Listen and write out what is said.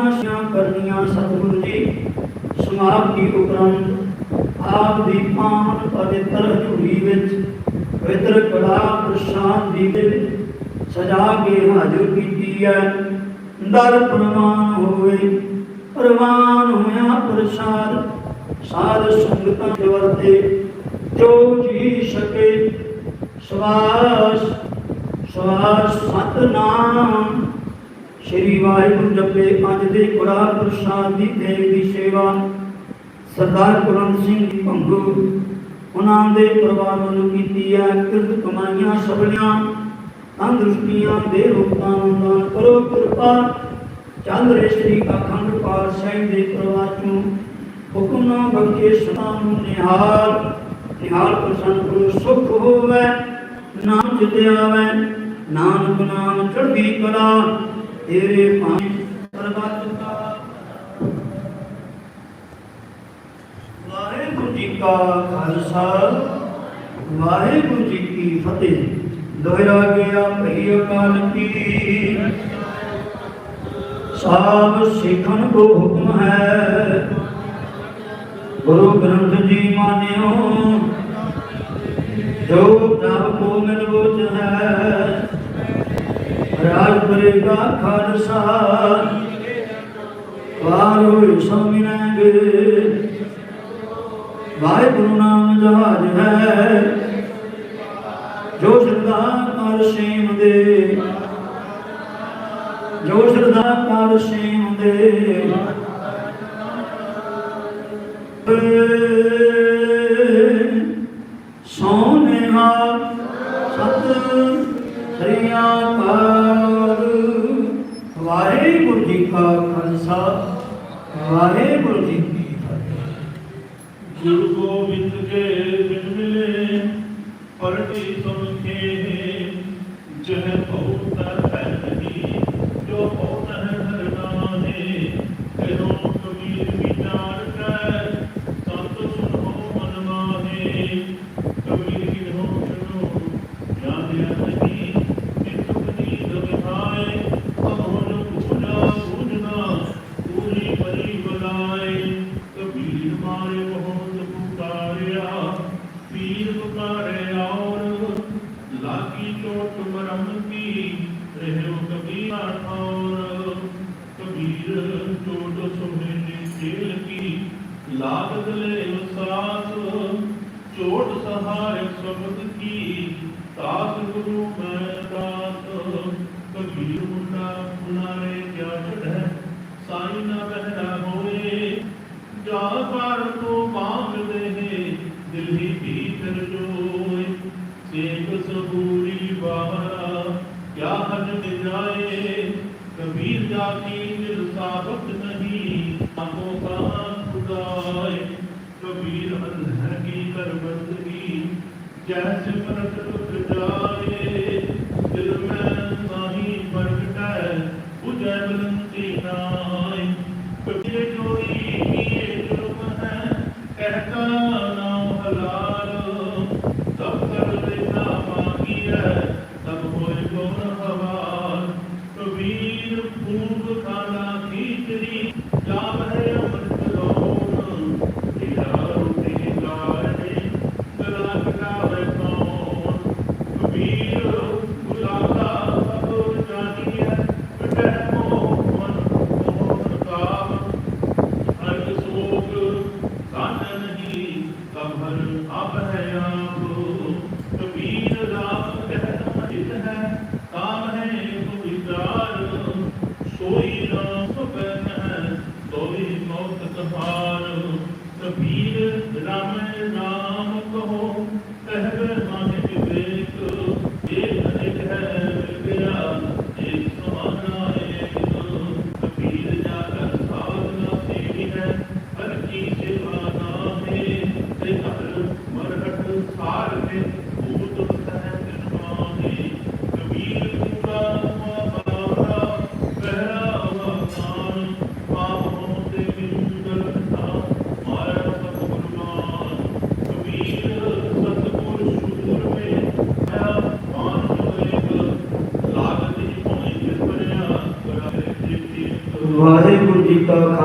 ਸਾਰੀਆਂ ਸਿਆਂ ਕਰਨੀਆਂ ਸਤਿਗੁਰੂ ਜੀ। ਸਮਾਪਤੀ ਉਪਰੰਤ ਆਪ ਦੀ ਪਾਵਨ ਪਵਿੱਤਰ ਝੂਲੀ ਵਿੱਚ ਪਵਿੱਤਰ ਕੜਾ ਪ੍ਰਸ਼ਾਦ ਦੀ ਵਿੱਚ ਸਜਾ ਕੇ ਹਾਜ਼ਰ ਕੀਤੀ ਹੈ। ਦਰ ਪ੍ਰਵਾਨ ਹੋਵੇ, ਪ੍ਰਵਾਨ ਹੋਇਆ ਪ੍ਰਸਾਦ, ਸਾਧ ਸੰਗਤਾਂ ਦੇ ਵਰਤੇ, ਜੋ ਜੀ ਸਕੇ। ਸਵਾਸ ਸਵਾਸ ਸਤਨਾਮ। ਸ਼੍ਰੀ ਵਾਹਿਗੁਰੂ ਜਪੇ ਪੰਜ ਦੇ ਕੁੜਾ ਪ੍ਰਸਾਦ ਦੀ ਦੇਗ ਦੀ ਸੇਵਾ। ਸਰਦਾਰ ਕੁਲਵੰਤ ਸਿੰਘ ਜੀ ਭੰਗੂ, ਉਹਨਾਂ ਦੇ ਪਰਿਵਾਰ ਵੱਲੋਂ ਕੀਤੀ ਹੈ ਕਿਰਤ ਕਮਾਈਆਂ ਸਭਲੀਆਂ ਤੰਦਰੁਸਤੀਆਂ ਦੇ ਰੂਪਾਂ ਨੂੰ ਦਾਨ ਕਰੋ, ਕਿਰਪਾ। ਚੱਲ ਰਹੇ ਅਖੰਡ ਪਾਠ ਸਾਹਿਬ ਦੇ ਪਰਿਵਾਰ ਨੂੰ ਹੁਕਮ ਨਾ ਬਖਸ਼ੇ ਸਦਾ ਨੂੰ ਨਿਹਾਲ। ਨਿਹਾਲ ਪ੍ਰਸੰਨ ਕਰੋ ਸੁਖ ਹੋਵੇ, ਨਾਮ ਜਿਤੇ ਆਵੇ। ਨਾਨਕ ਨਾਮ ਚੜ੍ਹਦੀ ਕਲਾ, ਤੇਰੇ ਭਾਣੇ ਸਰਬੱਤ ਦਾ ਵਾਹਿਗੁਰੂ ਜੀ ਕਾ ਖਾਲਸਾ, ਵਾਹਿਗੁਰੂ ਜੀ ਕੀ ਫਤਿਹ। ਦੋਹਰਾ ਗਿਆ ਭਈ ਅਕਾਲ ਕੀ ਸਾਬ ਸਿੱਖਣ ਕੋ ਹੁਕਮ ਹੈ। ਗੁਰੂ ਗ੍ਰੰਥ ਜੀ ਮਾਨਿਓ, ਜੋ ਪ੍ਰਭ ਕੋ ਮਿਲ ਬੋਝ ਹੈ। ਰਾਜ ਖਾਲਸਾ। ਵਾਰ ਹੋਏ ਸਮਿਨਾਂਗੇ ਵਾਹਿਗੁਰੂ ਨਾਮ ਜਹਾਜ ਹੈ। ਜੋ ਸ਼ਰਦਾ ਕਰ ਸੇਮ ਦੇ। ਜੋ ਸ਼ਰਧਾ ਕਰ ਸੇਮ ਦੇ। ਸੋਨੇਹਾ ਸਤ ਸ੍ਰੀ ਅਕਾਲ। ਵਾਹਿਗੁਰੂ ਜੀ ਕਾ ਖਾਲਸਾ, ਵਾਹਿਗੁਰੂ ਜੀ ਕੀ ਫਤਿਹ। ਗੁਰੂ ਗੋਬਿੰਦ ਕੇ ਬਿਨ ਮਿਲੇ, ਪਰਟੀ ਸੁਨ ਕੇ ਜਹ ਬਹੁਤ ਹੈ ਪਰੀ ਕਬੀਰ ਮਾਰੇ ਬਹੁਤ ਪੁਕਾਰਿਆ। ਪੀਰ ਪੁਕਾਰੇ ਔਰ ਲਾਗੀ ਚੋਟ ਮਰਮ ਕੀ ਰਹਿਓ ਕਬੀਰ ਔਰ ਕਬੀਰ ਚੋਟ ਸੁਹੇਲੀ ਜੇਲ ਕੀ ਲਾਗ ਗਲੇ ਸਾਸ ਚੋਟ ਸਹਾਰੇ ਸ਼ਬਦ ਕੀ एक सबूरी बहरा क्या हद जाए? कबीर जाती दिल साबत नहीं, आँखों का खुदाए। कबीर अंधर की करबंदगी, जैसे परत रुक जाए। दिल में साही प्रगट है बुझे बुलंदी नाए। कबीर ਸੋਈ ਰਾਮ ਸੁਪਨ ਮੌਤ ਕਹਾਰ ਕਬੀਰ ਰਾਮ ਨਾਮ ਕਹੋ ਕਹਿ ਮਾਨੇ ਵਾਹਿਗੁਰੂ ਜੀ ਕਾ ਖਾਲਸਾ